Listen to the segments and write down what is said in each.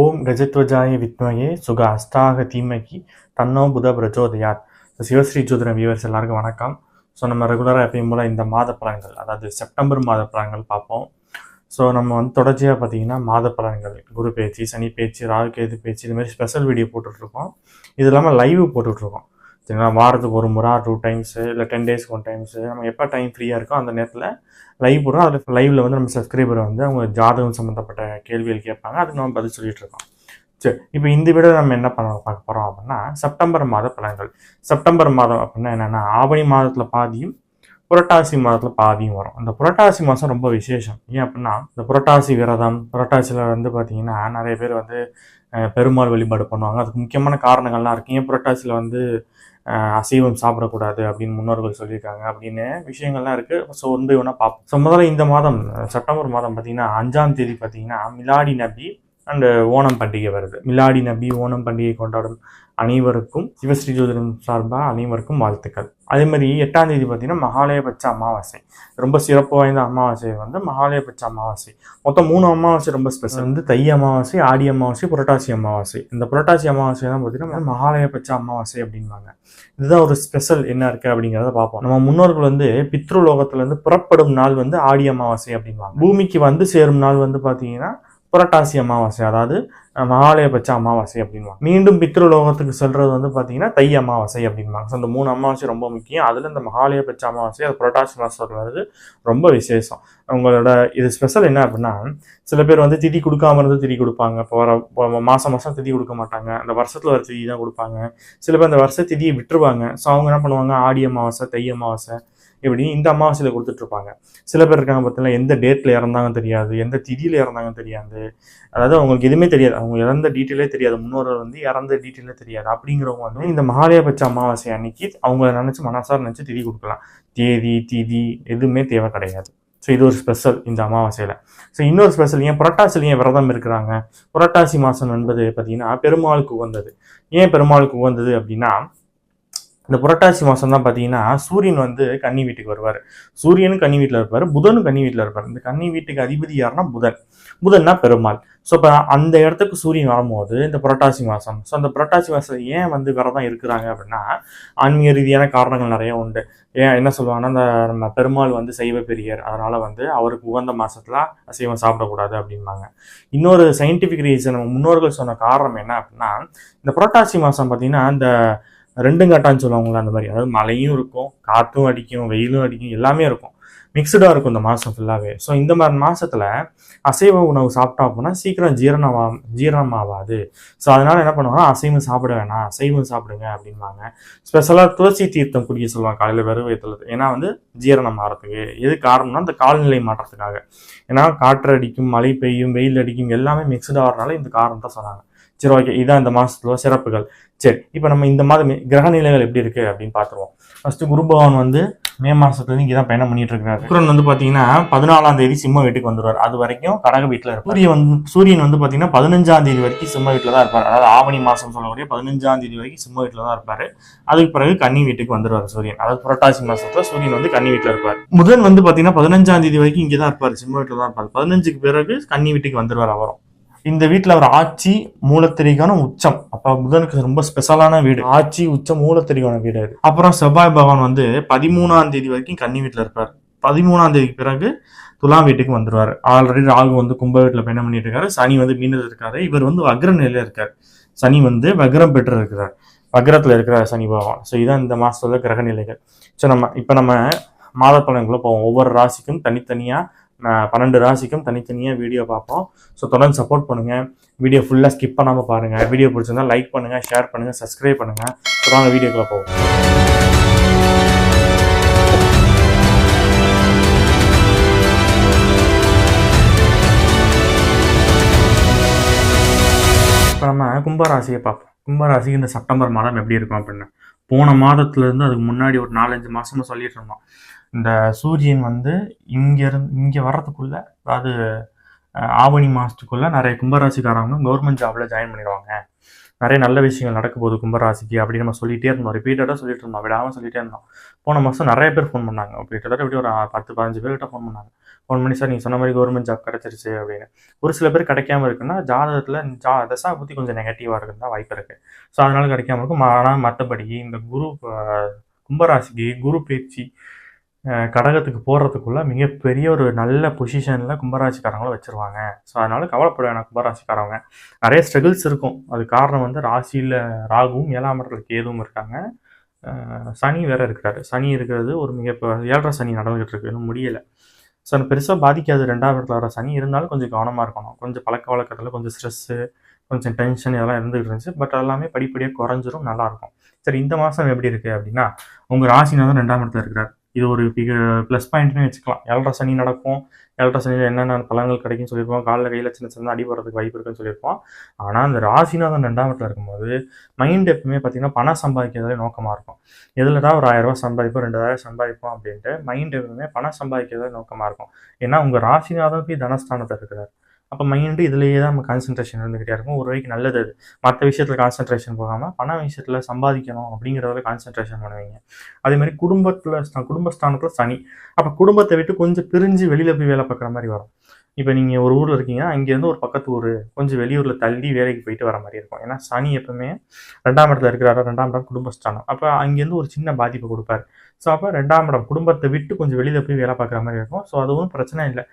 ஓம் கஜத்வஜாய வித்மயே சுக அஷ்டாக தீமைக்கு தன்னோ புத பிரச்சோதயாத். சிவஸ்ரீ ஜோதிடம் வியூவர்ஸ் எல்லாருக்கும் வணக்கம். ஸோ நம்ம ரெகுலராக எப்பயும் போல் இந்த மாத பலன்கள் அதாவது செப்டம்பர் மாத பலன்கள் பார்ப்போம். ஸோ நம்ம வந்து தொடர்ச்சியாக பார்த்தீங்கன்னா மாத பலன்கள் குரு பேச்சு சனி பேச்சு ராகு கேது பேச்சு இது மாதிரி ஸ்பெஷல் வீடியோ போட்டுட்ருக்கோம் இது இல்லாமல் லைவ் போட்டுட்ருக்கோம் சரிங்களா? வாரத்துக்கு ஒரு முறை டூ டைம்ஸு இல்லை டென் டேஸ்க்கு ஒன் டைம்ஸு நம்ம எப்போ டைம் ஃப்ரீயாக இருக்கோ அந்த நேரத்தில் லைவ் போடுறோம். அதில் லைவில் வந்து நம்ம சப்ஸ்கிரைபர் வந்து அவங்க ஜாதகம் சம்மந்தப்பட்ட கேள்விகள் கேட்பாங்க. அதுக்கு நம்ம பதில் சொல்லிகிட்டு இருக்கோம். சரி இப்போ இந்த வீடியோ நம்ம என்ன பண்ண பார்க்க போகிறோம் அப்படின்னா செப்டம்பர் மாத பலன்கள். செப்டம்பர் மாதம் அப்படின்னா என்னென்னா ஆவணி மாதத்தில் பாதியும் புரட்டாசி மாதத்தில் பாதியும் வரும். இந்த புரட்டாசி மாதம் ரொம்ப விசேஷம். ஏன் அப்படின்னா இந்த புரட்டாசி விரதம் புரட்டாசியில் வந்து பார்த்திங்கன்னா நிறைய பேர் வந்து பெருமாள் வழிபாடு பண்ணுவாங்க. அதுக்கு முக்கியமான காரணங்கள்லாம் இருக்கு. ஏன் புரட்டாசியில் வந்து அசைவம் சாப்பிடக்கூடாது அப்படின்னு முன்னோர்கள் சொல்லியிருக்காங்க அப்படின்னு விஷயங்கள்லாம் இருக்கு. ஸோ வந்து வேணா பார்ப்போம். ஸோ முதல்ல இந்த மாதம் செப்டம்பர் மாதம் பார்த்திங்கன்னா அஞ்சாம் தேதி பார்த்தீங்கன்னா மிலாடி நபி அண்டு ஓணம் பண்டிகை வருது. மிலாடி நபி ஓணம் பண்டிகை கொண்டாடும் அனைவருக்கும் சிவஸ்ரீ ஜோதிடம் சார்பாக அனைவருக்கும் வாழ்த்துக்கள். அதே மாதிரி எட்டாம் தேதி பார்த்தீங்கன்னா மகாலயபட்ச அமாவாசை. ரொம்ப சிறப்பு வாய்ந்த அமாவாசை வந்து மகாலயபட்ச அமாவாசை. மொத்தம் மூணு அமாவாசை ரொம்ப ஸ்பெஷல் வந்து தை அமாவாசை ஆடி அமாவாசை புரட்டாசி அமாவாசை. இந்த புரட்டாசி அமாவாசை தான் பார்த்தீங்கன்னா மகாலயபட்ச அமாவாசை அப்படின்பாங்க இதுதான் ஒரு ஸ்பெஷல் என்ன இருக்கு அப்படிங்கிறத பார்ப்போம். நம்ம முன்னோர்கள் வந்து பித்ருலோகத்துல இருந்து புறப்படும் நாள் வந்து ஆடி அமாவாசை அப்படின்வாங்க பூமிக்கு வந்து சேரும் நாள் வந்து பார்த்தீங்கன்னா புரட்டாசி அமாவாசை அதாவது மகாலயபட்ச அமாவாசை அப்படின்வாங்க மீண்டும் பித்ருலோகத்துக்கு செல்றது வந்து பார்த்தீங்கன்னா தை அமாவாசை அப்படின்பாங்க ஸோ இந்த மூணு அமாவாசை ரொம்ப முக்கியம். அதில் இந்த மகாலயபட்ச அமாவாசை அது புரட்டாசி மாதத்தில் வருது ரொம்ப விசேஷம். உங்களோட இது ஸ்பெஷல் என்ன அப்படின்னா சில பேர் வந்து திதி கொடுக்காம இருந்து திதி கொடுப்பாங்க. இப்போ வர மாதம் மாதம் திதி கொடுக்க மாட்டாங்க. அந்த வருஷத்தில் வர திதி தான் கொடுப்பாங்க. சில பேர் அந்த வருஷ திதியை விட்டுருவாங்க. ஸோ அவங்க என்ன பண்ணுவாங்க? ஆடி அமாவாசை தை அமாவாசை இப்படி இந்த அமாவாசையில் கொடுத்துட்ருப்பாங்க. சில பேர் இருக்காங்க பார்த்தீங்கன்னா எந்த டேட்டில் இறந்தாங்க தெரியாது எந்த திதியில் இறந்தாங்க தெரியாது. அதாவது அவங்களுக்கு எதுவுமே தெரியாது. அவங்க இறந்த டீட்டெயிலே தெரியாது. முன்னோர்கள் வந்து இறந்த டீட்டெயிலே தெரியாது. அப்படிங்கிறவங்க வந்து இந்த மகாலயபட்ச அமாவாசை அன்னைக்கு அவங்கள நினச்சி மனசார் நினச்சி திதி கொடுக்கலாம். தேதி திதி எதுவுமே தேவை கிடையாது. ஸோ இது ஒரு ஸ்பெஷல் இந்த அமாவாசையில். ஸோ இன்னொரு ஸ்பெஷல் ஏன் புரட்டாசியில் ஏன் விரதம் இருக்கிறாங்க? புரட்டாசி மாதம் என்பது பார்த்தீங்கன்னா பெருமாளுக்கு உகந்தது. ஏன் பெருமாளுக்கு உகந்தது அப்படின்னா இந்த புரட்டாசி மாதம் தான் பார்த்தீங்கன்னா சூரியன் வந்து கன்னி வீட்டுக்கு வருவார். சூரியனும் கன்னி வீட்டில் இருப்பார் புதனும் கன்னி வீட்டில் இருப்பார். இந்த கன்னி வீட்டுக்கு அதிபதி யாருன்னா புதன். புதன்னா பெருமாள். ஸோ இப்போ அந்த இடத்துக்கு சூரியன் வரும்போது இந்த புரட்டாசி மாதம் ஸோ அந்த புரட்டாசி மாதம் ஏன் வந்து விரதம் இருக்கிறாங்க அப்படின்னா ஆன்மீக ரீதியான காரணங்கள் நிறைய உண்டு. ஏன் என்ன சொல்லுவாங்கன்னா இந்த நம்ம பெருமாள் வந்து சைவ பெரியர். அதனால் வந்து அவருக்கு உகந்த மாதத்தில் அசைவம் சாப்பிடக்கூடாது அப்படிம்பாங்க. இன்னொரு சயின்டிஃபிக் ரீசன் முன்னோர்கள் சொன்ன காரணம் என்ன அப்படின்னா இந்த புரட்டாசி மாதம் பார்த்தீங்கன்னா இந்த ரெண்டும் காட்டான்னு சொல்லுவாங்களா அந்த மாதிரி. அதாவது மழையும் இருக்கும் காற்றும் அடிக்கும் வெயிலும் அடிக்கும் எல்லாமே இருக்கும். மிக்சடாக இருக்கும் இந்த மாதம் ஃபுல்லாகவே ஸோ இந்த மாதிரி மாதத்தில் அசைவ உணவு சாப்பிட்டா அப்படின்னா சீக்கிரம் ஜீரணமா ஜீரணமாகாது ஸோ அதனால் என்ன பண்ணுவாங்கன்னா அசைவம் சாப்பிட வேணாம் அசைவம் சாப்பிடுங்க அப்படின்வாங்க. ஸ்பெஷலாக துளசி தீர்த்தம் குடிக்க சொல்லுவாங்க காலையில் வெறும் வயிற்றுல ஏன்னா வந்து ஜீரணம் ஆகிறதுக்கு எது காரணம்னா இந்த காலநிலை மாற்றத்துக்காக. ஏன்னா காற்று அடிக்கும் மழை பெய்யும் வெயில் அடிக்கும் எல்லாமே மிக்சடாகிறதுனால இந்த காரணம் தான் சொன்னாங்க. சரி ஓகே இதான் இந்த மாதத்துல சிறப்புகள். சரி இப்போ நம்ம இந்த மாதம் கிரக நிலைகள் எப்படி இருக்கு அப்படின்னு பார்த்துருவோம் ஃபர்ஸ்ட் குரு பகவான் வந்து மே மாசத்துல இங்கே தான் பயணம் பண்ணிட்டு இருக்காரு சுக்கிரன் வந்து பாத்தீங்கன்னா பதினாலாம் தேதி சிம்ம வீட்டுக்கு வந்துருவார். அது வரைக்கும் கடக வீட்டுல இருப்பார். சூரியன் வந்து சூரியன் வந்து பாத்தீங்கன்னா பதினஞ்சாம் தேதி வரைக்கும் சிம்ம வீட்டுல தான் இருப்பார். அதாவது ஆவணி மாசம் சொல்லக்கூடிய பதினஞ்சாம் தேதி வரைக்கும் சிம்ம வீட்டுல தான் இருப்பாரு. அதுக்கு பிறகு கன்னி வீட்டுக்கு வந்துருவார் சூரியன். அதாவது புரட்டாசி மாசத்துல சூரியன் வந்து கன்னி வீட்டுல இருப்பார். முதன் வந்து பாத்தீங்கன்னா பதினஞ்சாம் தேதி வரைக்கும் இங்கே தான் இருப்பார். சிம்ம வீட்டுல தான் இருப்பார். பதினஞ்சுக்கு பிறகு கன்னி வீட்டுக்கு வந்துருவார் அவரும். இந்த வீட்டில் அவர் ஆட்சி மூலத்திரிகான உச்சம். அப்போ புதனுக்கு ரொம்ப ஸ்பெஷலான வீடு. ஆட்சி உச்சம் மூலத்திரிகான வீடு அது. அப்புறம் செவ்வாய் பகவான் வந்து பதிமூணாம் தேதி வரைக்கும் கன்னி வீட்டில் இருப்பார். பதிமூணாம் தேதிக்கு பிறகு துலாம் வீட்டுக்கு வந்துருவார். ஆல்ரெடி ராகு வந்து கும்ப வீட்டில் பயணம் பண்ணிட்டு இருக்காரு. சனி வந்து மீனத்தில் இருக்காரு. இவர் வந்து வக்ர நிலையில இருக்கார். சனி வந்து வக்ரம் பெற்று இருக்கிறார். வக்ரத்தில் இருக்கிறார் சனி பகவான். ஸோ இதான் இந்த மாசத்தோட கிரக நிலைகள். ஸோ நம்ம இப்போ நம்ம மாத பலன்களை போவோம். ஒவ்வொரு ராசிக்கும் தனித்தனியாக பன்னெண்டு ராசிக்கும் தனித்தனியாக வீடியோ பார்ப்போம். ஸோ தொடர்ந்து சப்போர்ட் பண்ணுங்கள் வீடியோ ஃபுல்லாக ஸ்கிப் பண்ணாமல் பாருங்கள் வீடியோ பிடிச்சிருந்தா லைக் பண்ணுங்கள் ஷேர் பண்ணுங்கள் சப்ஸ்கிரைப் பண்ணுங்கள் தொடர்ந்து வீடியோக்குள்ள போவோம். இப்போ நம்ம கும்பராசியை பார்ப்போம். கும்பராசிக்கு இந்த செப்டம்பர் மாதம் எப்படி இருக்கும் அப்படின்னு போன மாதத்துலேருந்து அதுக்கு முன்னாடி ஒரு நாலஞ்சு மாதமாக சொல்லிட்டு இருந்தோம். இந்த சூரியன் வந்து இங்கேருந்து இருந்து இங்க வர்றதுக்குள்ள அதாவது ஆவணி மாதத்துக்குள்ளே நிறைய கும்பராசிக்காரவங்க கவர்மெண்ட் ஜாபில் ஜாயின் பண்ணிடுவாங்க. நிறைய நல்ல விஷயங்கள் நடக்க போகுது கும்பராசிக்கு அப்படின்னு நம்ம சொல்லிகிட்டே இருந்தோம். ரிப்பீட்டடாக சொல்லிட்டு இருந்தோம். விடாமல் சொல்லிட்டே இருந்தோம். போன மாதம் நிறைய பேர் ஃபோன் பண்ணாங்க. கிட்டத்தட்ட எப்படி ஒரு பத்து பதினஞ்சு பேர்கிட்ட ஃபோன் பண்ணாங்க. ஃபோன் பண்ணி சார் நீங்கள் சொன்ன மாதிரி கவர்மெண்ட் ஜாப் கிடச்சிருச்சு அப்படின்னு. ஒரு சில பேர் கிடைக்காம இருக்குன்னா ஜாதகத்தில் ஜா தசா பற்றி கொஞ்சம் நெகட்டிவாக இருக்குன்னு தான் வாய்ப்பு இருக்குது ஸோ அதனால் கிடைக்காம இருக்கும். ஆனால் மற்றபடி இந்த குரு கும்பராசிக்கு குரு பேச்சு கடகத்துக்கு போகிறதுக்குள்ளே மிகப்பெரிய ஒரு நல்ல பொசிஷனில் கும்பராசிக்காரங்கள வச்சுருவாங்க. ஸோ அதனால் கவலைப்பட வேணாம் கும்பராசிக்காரவங்க நிறைய ஸ்ட்ரகிள்ஸ் இருக்கும். அது காரணம் வந்து ராசியில் ராகுவும் ஏழாம் இடத்துல கேதுவும் இருக்காங்க. சனி வேற இருக்கிறாரு. சனி இருக்கிறது ஒரு மிக ஏழரை சனி நடந்துகிட்டு இருக்கு. இன்னும் முடியலை. ஸோ பெருசாக பாதிக்காது. ரெண்டாவது இடத்துல வர சனி இருந்தாலும் கொஞ்சம் கவனமாக இருக்கணும். கொஞ்சம் பழக்க வழக்கத்தில் கொஞ்சம் ஸ்ட்ரெஸ்ஸு கொஞ்சம் டென்ஷன் இதெல்லாம் இருந்துகிட்டு இருந்துச்சு. பட் எல்லாமே படிப்படியாக குறைஞ்சிரும். நல்லாயிருக்கும் சரி இந்த மாதம் எப்படி இருக்குது அப்படின்னா உங்கள் ராசிநாதன் ரெண்டாம் இடத்துல இருக்கிறார். இது ஒரு ப்ளஸ் பாயிண்ட்னு வச்சுக்கலாம். ஏழரை சனி நடக்கும். ஏழரை சனியில் என்னென்ன பலன்கள் கிடைக்கும்னு சொல்லியிருப்போம். காலில் கையில் சின்ன சின்ன அடிபடுறதுக்கு வாய்ப்பு இருக்குன்னு சொல்லியிருப்போம். ஆனால் அந்த ராசிநாதன் ரெண்டாம் இடத்துல இருக்கும்போது மைண்ட் எப்பவுமே பார்த்தீங்கன்னா பணம் சம்பாதிக்கிறதுல நோக்கமாக இருக்கும். எதில் தான் ஒரு ஆயிரம் ரூபா சம்பாதிப்போம் ரெண்டாயிரம் சம்பாதிப்போம் அப்படின்ட்டு மைண்ட் எப்பவுமே பணம் சம்பாதிக்கிறதுல நோக்கமாக இருக்கும். ஏன்னா உங்கள் ராசிநாதன் போய் தனஸ்தானத்தில் இருக்கிறார். அப்போ மைண்டு இதுலேயே தான் நம்ம கான்சென்ட்ரேஷன் இருந்துக்கிட்டே இருக்கும். ஒரு வரைக்கும் நல்லது அது. மற்ற விஷயத்தில் கான்சென்ட்ரேஷன் போகாமல் பண விஷயத்தில் சம்பாதிக்கணும் அப்படிங்கிறதுல கான்சென்ட்ரேஷன் பண்ணுவீங்க. அதே மாதிரி குடும்பத்தில் குடும்பஸ்தானத்தில் சனி. அப்போ குடும்பத்தை விட்டு கொஞ்சம் பிரிஞ்சு வெளியில் போய் வேலை பார்க்குற மாதிரி வரும். இப்போ நீங்கள் ஒரு ஊரில் இருக்கீங்கன்னா அங்கேருந்து ஒரு பக்கத்து ஊர் கொஞ்சம் வெளியூரில் தள்ளி வேலைக்கு போயிட்டு வர மாதிரி இருக்கும். ஏன்னா சனி எப்பவுமே ரெண்டாம் இடத்துல இருக்கிறாரா ரெண்டாம் இடம் குடும்பஸ்தானம். அப்போ அங்கேருந்து ஒரு சின்ன பாதிப்பை கொடுப்பாரு. ஸோ அப்போ ரெண்டாம் இடம் குடும்பத்தை விட்டு கொஞ்சம் வெளியில் போய் வேலை பார்க்குற மாதிரி இருக்கும். ஸோ அதுவும் பிரச்சனை இல்லை.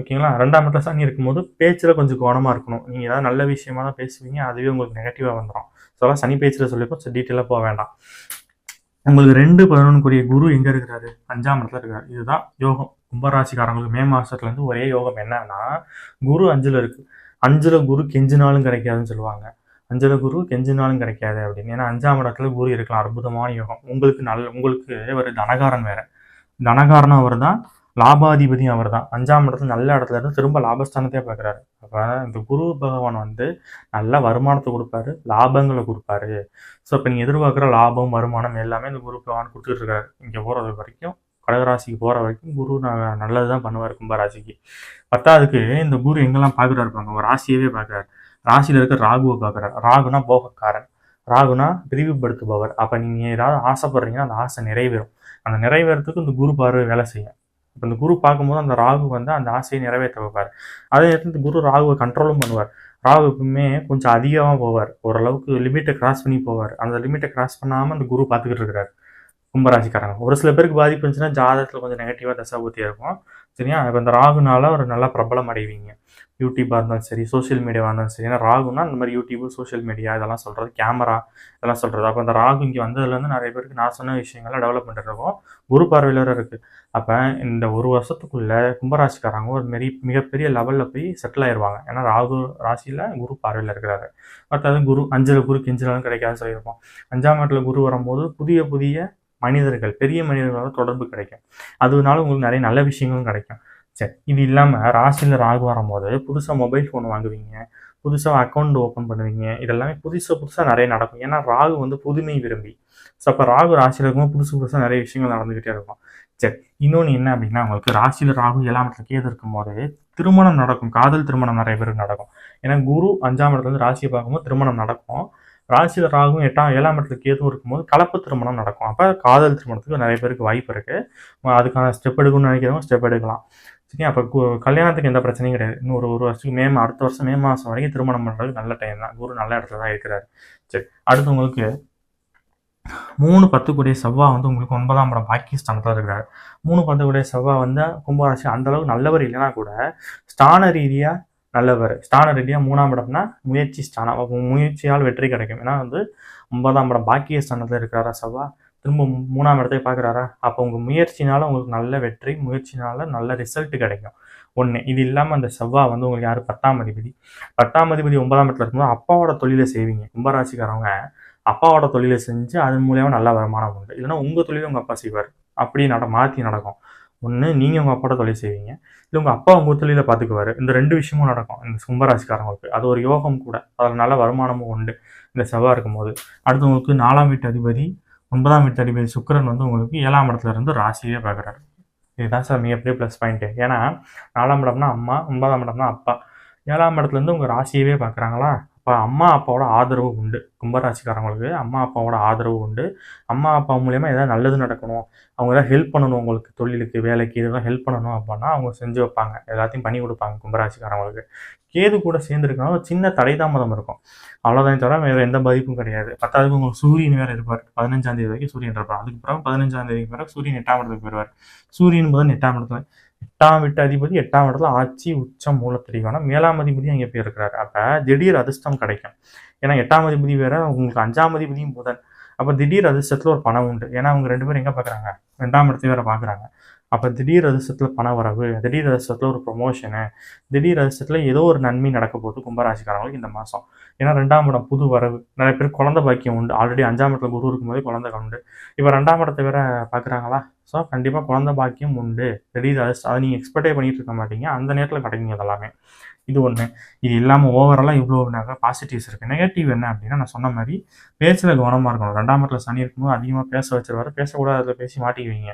ஓகேங்களா? ரெண்டாம் இடத்துல சனி இருக்கும்போது பேச்சில் கொஞ்சம் கவனமாக இருக்கணும். நீங்கள் ஏதாவது நல்ல விஷயமா தான் பேசுவீங்க அதுவே உங்களுக்கு நெகட்டிவாக வந்துடும் ஸோ அதெல்லாம் சனி பேச்சில் சொல்லிப்போம் ஸோ டீட்டெயிலாக போக வேண்டாம். உங்களுக்கு ரெண்டு பதினொன்றுக்குரிய குரு எங்கே இருக்கிறாரு? அஞ்சாம் இடத்துல இருக்காரு. இதுதான் யோகம். கும்பராசிக்காரங்களுக்கு மே மாதத்துலேருந்து ஒரே யோகம் என்னன்னா குரு அஞ்சில் இருக்கு. அஞ்சில் குரு கெஞ்சினாலும் கிடைக்காதுன்னு சொல்லுவாங்க. அஞ்சில் குரு கெஞ்சினாலும் கிடைக்காது அப்படின்னு. ஏன்னா அஞ்சாம் இடத்துல குரு இருக்கலாம். அற்புதமான யோகம். உங்களுக்கு நல்ல உங்களுக்கு ஒரு தனகாரன் வேற. தனகாரனும் அவர் தான் லாபாதிபதியும் அவர் தான் அஞ்சாம் இடத்துல நல்ல இடத்துல இருந்து திரும்ப லாபஸ்தானத்தையே பார்க்குறாரு. அப்போ இந்த குரு பகவான் வந்து நல்ல வருமானத்தை கொடுப்பாரு லாபங்களை கொடுப்பாரு. ஸோ இப்போ நீங்கள் எதிர்பார்க்குற லாபம் வருமானம் எல்லாமே இந்த குரு பகவான் கொடுத்துட்டு இருக்காரு. இங்கே போகிறது வரைக்கும் கடகராசிக்கு போகிற வரைக்கும் குரு நான் நல்லது தான் பண்ணுவார் கும்பராசிக்கு. பத்தாவதுக்கு இந்த குரு எங்கெல்லாம் பார்க்குறாரு பாருங்க. ஒரு ராசியவே பார்க்குறாரு. ராசியில் இருக்க ராகுவை பார்க்குறாரு. ராகுனா போகக்காரன். ராகுனா விரிவுபடுத்துபவர் அப்போ நீங்கள் ஏதாவது ஆசைப்படுறீங்கன்னா அந்த ஆசை நிறைவேறும். அந்த நிறைவேறத்துக்கு இந்த குரு பார்வை வேலை செய்யும். இப்போ இந்த குரு பார்க்கும்போது அந்த ராகு வந்து அந்த ஆசையை நிறைவேற்ற வைப்பார். அதே நேரத்தில் குரு ராகுவை கண்ட்ரோலும் பண்ணுவார். ராகு எப்பவுமே கொஞ்சம் அதிகமாக போவார். ஓரளவுக்கு லிமிட்டை கிராஸ் பண்ணி போவார். அந்த லிமிட்டை கிராஸ் பண்ணாமல் அந்த குரு பார்த்துக்கிட்டு இருக்கிறார் கும்பராசிக்காரங்க. ஒரு சில பேருக்கு பாதிப்பு இருந்துச்சுன்னா ஜாதகத்தில் கொஞ்சம் நெகட்டிவாக தசாபூத்தியாக இருக்கும். சரியா? இப்போ இந்த ராகுனால ஒரு நல்லா பிரபலம் அடைவீங்க. யூடியூப்பாக இருந்தாலும் சரி சோஷியல் மீடியாவாக இருந்தாலும் சரி. ஏன்னா ராகுனா இந்த மாதிரி யூடியூப் சோஷியல் மீடியா இதெல்லாம் சொல்கிறது கேமரா இதெல்லாம் சொல்கிறது அப்போ அந்த ராகு இங்கே வந்ததுலேருந்து நிறைய பேருக்கு நான் சொன்ன விஷயங்கள்லாம் டெவலப் இருக்கும். குரு பார்வையில் இருக்குது அப்போ இந்த ஒரு வருஷத்துக்குள்ளே கும்பராசிக்காரங்க ஒரு மெரி மிகப்பெரிய லெவலில் போய் செட்டில் ஆயிடுவாங்க ஏன்னா ராகு ராசியில் குரு பார்வையில் இருக்கிறாரு. மற்றது குரு அஞ்சில் குரு கிஞ்சிலும் கிடைக்காதுன்னு சொல்லியிருப்போம். அஞ்சாம் இடத்துல குரு வரும்போது புதிய புதிய மனிதர்கள் பெரிய மனிதர்களோட தொடர்பு கிடைக்கும். அதனால உங்களுக்கு நிறைய நல்ல விஷயங்களும் கிடைக்கும். சரி இது இல்லாமல் ராசியில் ராகு வரும்போது புதுசாக மொபைல் ஃபோன் வாங்குவீங்க புதுசாக அக்கௌண்ட் ஓப்பன் பண்ணுவீங்க இதெல்லாமே புதுசாக புதுசாக நிறைய நடக்கும். ஏன்னா ராகு வந்து புதுமை விரும்பி. ஸோ அப்போ ராகு ராசியில் இருக்கும்போது புதுசு புதுசாக நிறைய விஷயங்கள் நடந்துக்கிட்டே இருக்கும். சரி இன்னொன்று என்ன அப்படின்னா உங்களுக்கு ராசியில் ராகு ஏழாம் இடத்துல கேது இருக்கும்போது திருமணம் நடக்கும். காதல் திருமணம் நிறைய பேருக்கு நடக்கும். ஏன்னா குரு அஞ்சாம் இடத்துல இருந்து ராசியை பார்க்கும்போது திருமணம் நடக்கும். ராசியில் ராகும் எட்டாம் ஏழாம் இடத்துல கேதுவும் இருக்கும்போது கலப்பு திருமணம் நடக்கும். அப்போ காதல் திருமணத்துக்கு நிறைய பேருக்கு வாய்ப்பு இருக்குது அதுக்கான ஸ்டெப் எடுக்கணும்னு நினைக்கிறவங்க ஸ்டெப் எடுக்கலாம். சரி அப்போ கல்யாணத்துக்கு எந்த பிரச்சனையும் கிடையாது. இன்னும் ஒரு ஒரு வருஷத்துக்கு மே அடுத்த வருஷம் மே மாதம் வரைக்கும் திருமணம் பண்ணுறதுக்கு நல்ல டைம் தான். குரு நல்ல இடத்துல தான் இருக்கிறாரு. சரி அடுத்து உங்களுக்கு மூணு பத்துக்குடைய செவ்வாய் வந்து உங்களுக்கு ஒன்பதாம் இடம் பாகிஸ்தானத்தில் இருக்கிறார். மூணு பத்துக்குடைய செவ்வாய் வந்து கும்பராசி அந்த அளவுக்கு நல்லவர் இல்லைன்னா கூட ஸ்தான ரீதியாக நல்லவர். ஸ்தான ரீதியாக மூணாம் இடம்னா முயற்சி ஸ்தானம். அப்போ முயற்சியால் வெற்றி கிடைக்கும். ஏன்னா வந்து ஒன்பதாம் இடம் பாக்கியஸ்தானத்தில் இருக்கிறாரா செவ்வாய் திரும்ப மூணாம் இடத்தை பார்க்குறாரா? அப்போ உங்கள் முயற்சினால உங்களுக்கு நல்ல வெற்றி முயற்சினால நல்ல ரிசல்ட் கிடைக்கும். ஒன்று இது இல்லாமல் அந்த செவ்வாய் வந்து உங்களுக்கு யார்? பத்தாம் அதிபதி. பத்தாம் அதிபதி ஒன்பதாம் இடத்துல இருக்கும்போது அப்பாவோட தொழிலை செய்வீங்க. கும்பராசிக்காரவங்க அப்பாவோட தொழிலை செஞ்சு அதன் மூலியமாக நல்ல வருமானம் உண்டு. இல்லைன்னா உங்கள் தொழிலை உங்கள் அப்பா செய்வார். அப்படி நட மாற்றி நடக்கும். ஒன்று நீங்கள் உங்கள் அப்பாவோட தொழில் செய்வீங்க. இல்லை உங்கள் அப்பா உங்கள் தொழிலை பார்த்துக்குவார் இந்த ரெண்டு விஷயமும் நடக்கும். இந்த கும்பராசிக்காரங்களுக்கு. அது ஒரு யோகம் கூட. அதில் நல்ல வருமானமும் உண்டு. இந்த செவ்வாய் இருக்கும்போது. அடுத்து உங்களுக்கு நாலாம் வீட்டு அதிபதி ஒன்பதாம் வீட்டு அதிபதி சுக்கிரன் வந்து உங்களுக்கு ஏழாம் இடத்துல இருந்து ராசியே பார்க்குறாரு. இதுதான் சார் மிகப்பெரிய ப்ளஸ் பாயிண்ட்டு ஏன்னா நாலாம் இடம்னா அம்மா ஒன்பதாம் இடம்னா அப்பா. ஏழாம் இடத்துலேருந்து உங்கள் ராசியவே பார்க்குறாங்களா அப்போ அம்மா அப்பாவோட ஆதரவு உண்டு. கும்பராசிக்காரங்களுக்கு அம்மா அப்பாவோட ஆதரவு உண்டு. அம்மா அப்பா மூலியமாக எதாவது நல்லது நடக்கணும். அவங்க எதாவது ஹெல்ப் பண்ணணும் உங்களுக்கு தொழிலுக்கு வேலைக்கு இதெல்லாம் ஹெல்ப் பண்ணணும் அப்படின்னா அவங்க செஞ்சு வைப்பாங்க. எல்லாத்தையும் பண்ணி கொடுப்பாங்க கும்பராசிக்காரங்களுக்கு. கேது கூட சேர்ந்துருக்கனால ஒரு சின்ன தடை தாமதம் இருக்கும். அவ்வளோதான் தவிர வேறு எந்த பாதிப்பும் கிடையாது. பத்தாவதுக்கு உங்களுக்கு சூரியன் வேறு இருப்பார். பதினஞ்சாம் தேதி வரைக்கும் சூரியன் இருப்பார். அதுக்கு பிறகு பதினஞ்சாம் தேதிக்கு பிறகு சூரியன் எட்டாம் இடத்துக்கு போயிடுவார். சூரியன் முதல் எட்டாம் இடத்துல எட்டாம் வீட்டு அதிபதி எட்டாம் இடத்துல ஆட்சி உச்சம் மூலத்திரிகான மேலாம் அதிபதி அங்கே போய் இருக்கிறாரு அப்போ திடீர் அதிர்ஷ்டம் கிடைக்கும். ஏன்னா எட்டாம் அதிபதி வேற உங்களுக்கு அஞ்சாம் அதிபதியும் புதன். அப்போ திடீர் அதிர்ஷ்டத்தில் ஒரு பணம் உண்டு. ஏன்னா அவங்க ரெண்டு பேரும் எங்கே பார்க்குறாங்க ரெண்டாம் இடத்தை வேற பார்க்குறாங்க அப்போ திடீர் அதிர்ஷ்டத்தில் பண வரவு திடீர் அதிர்ஷ்டத்தில் ஒரு ப்ரொமோஷனு திடீர் அதிர்ஷ்டத்தில் ஏதோ ஒரு நன்மை நடக்க போகுது கும்பராசிக்காரங்களுக்கு இந்த மாதம் ஏன்னா ரெண்டாம் இடம் புது வரவு. நிறைய பேர் குழந்தை பாக்கியம் உண்டு. ஆல்ரெடி அஞ்சாம் இடத்துல குரு இருக்கும்போதே குழந்தை உண்டு. இப்போ ரெண்டாம் இடத்தை வேற பார்க்குறாங்களா ஸோ கண்டிப்பாக குழந்தை பாக்கியம் உண்டு. தெரியுது அது அதை நீங்கள் எக்ஸ்பெக்டே பண்ணிகிட்டு இருக்க மாட்டீங்க. அந்த நேரத்தில் கிடைக்குங்க அதெல்லாமே இது ஒன்று இது இல்லாமல் ஓவராலாக இவ்வளோ பாசிட்டிவ்ஸ் இருக்குது நெகட்டிவ் என்ன அப்படின்னா நான் சொன்ன மாதிரி பேச்சில் கவனமாக இருக்கணும். ரெண்டாம் இடத்துல சனி இருக்கும்போது அதிகமாக பேச வச்சிருவாரு. பேசக்கூடாது அதில் பேசி மாட்டிக்குவீங்க.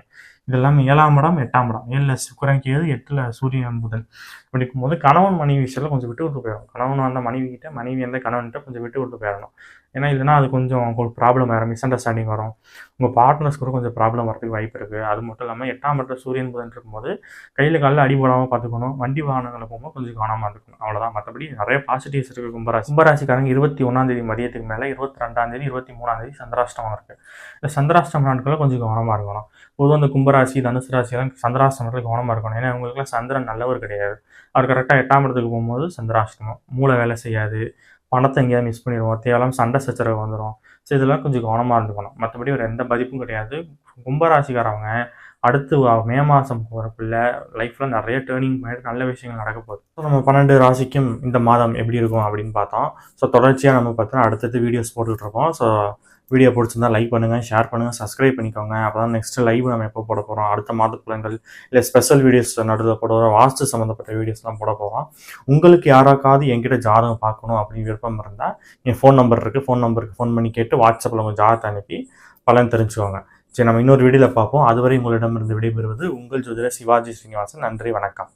இது இல்லாமல் ஏழாம் இடம் எட்டாம் இடம். ஏழில் சுக்கரன் கேது எட்டில் சூரியன் புதன். இப்படி இருக்கும்போது கணவன் மனைவி விஷயத்தில் கொஞ்சம் விட்டு விட்டு போயிடும் கணவன் வந்த மனைவி கிட்ட மனைவி வந்த கணவன்கிட்ட கொஞ்சம் விட்டு விட்டு போயிடணும். ஏன்னா இல்லைன்னா அது கொஞ்சம் உங்களுக்கு ப்ராப்ளம் வரும் மிஸ் அண்டர்ஸ்டாண்டிங் வரும். உங்கள் பார்ட்னர்ஸ் கூட கொஞ்சம் ப்ராப்ளம் வரதுக்கு வாய்ப்பு இருக்குது அது மட்டும் இல்லாமல் எட்டாம் இடத்துல சூரியன் புதன் இருக்கும்போது கையில் காலில் அடிபடாமல் பார்த்துக்கணும். வண்டி வாகனங்களை போகும்போது கொஞ்சம் கவனமாக இருக்கணும் அவ்வளோதான் மற்றபடி நிறைய பாசிட்டிவ்ஸ் இருக்குது கும்பராசி. கும்பராசிக்காரங்க இருபத்தி ஒன்றாந்தேதி மதியத்துக்கு மேலே இருபத்தி ரெண்டாந்தேதி இருபத்தி மூணாந்தேதி சந்திராஷ்டமம் இருக்குது இந்த சந்திராஷ்டம நாட்களில் கொஞ்சம் கவனமாக இருக்கணும். பொதுவாக இந்த கும்பராசி தனுசு ராசியெல்லாம் சந்திராஷ்டமத்தில் கவனமாக இருக்கணும். ஏன்னா உங்களுக்குலாம் சந்திரன் நல்லவர் கிடையாது. அவர் கரெக்டாக எட்டாம் இடத்துக்கு போகும்போது சந்திராஷ்டமம். மூளை வேலை செய்யாது. பணத்தை எங்கேயாவது மிஸ் பண்ணிடுவோம். தேவையில்லாமல் சண்டை சச்சரவு வந்துடும் ஸோ இதெல்லாம் கொஞ்சம் கவனமாக இருந்துக்கணும். மற்றபடி ஒரு எந்த பாதிப்பும் கிடையாது. கும்பராசிக்காரவங்க அடுத்து மே மாதம் போகிறக்குள்ள லைஃப்பில் நிறைய டேர்னிங் பாயிண்ட் நல்ல விஷயங்கள் நடக்க போகுது. ஸோ நம்ம பன்னெண்டு ராசிக்கும் இந்த மாதம் எப்படி இருக்கும் அப்படின்னு பார்த்தோம். ஸோ தொடர்ச்சியாக நம்ம பார்த்தோன்னா அடுத்தடுத்து வீடியோஸ் போட்டுட்ருக்கோம் ஸோ வீடியோ பிடிச்சிருந்தா லைக் பண்ணுங்கள் ஷேர் பண்ணுங்கள் சப்ஸ்கிரைப் பண்ணிக்கோங்க. அப்போ தான் நெக்ஸ்ட் லைவ் நம்ம எப்போ போட போகிறோம் அடுத்த மாத பலன்கள் இல்லை ஸ்பெஷல் வீடியோஸ் நடுவில் போட போகிறோம் வாஸ்து சம்மந்தப்பட்ட வீடியோஸ்லாம் போட போகிறோம் உங்களுக்கு யாராக்காவது என்கிட்ட ஜாதகம் பார்க்கணும் அப்படின்னு விருப்பம் இருந்தால் என் ஃபோன் நம்பர் இருக்குது ஃபோன் நம்பருக்கு ஃபோன் பண்ணி கேட்டு வாட்ஸ்அப்பில் உங்கள் ஜாதகத்தை அனுப்பி பலன் தெரிஞ்சுக்கோங்க. சரி நம்ம இன்னொரு வீடியோவில் பார்ப்போம். அதுவரை உங்களிடமிருந்து விடைபெறுவது உங்கள் ஜோதிடர் சிவாஜி ஸ்ரீனிவாசன். நன்றி வணக்கம்.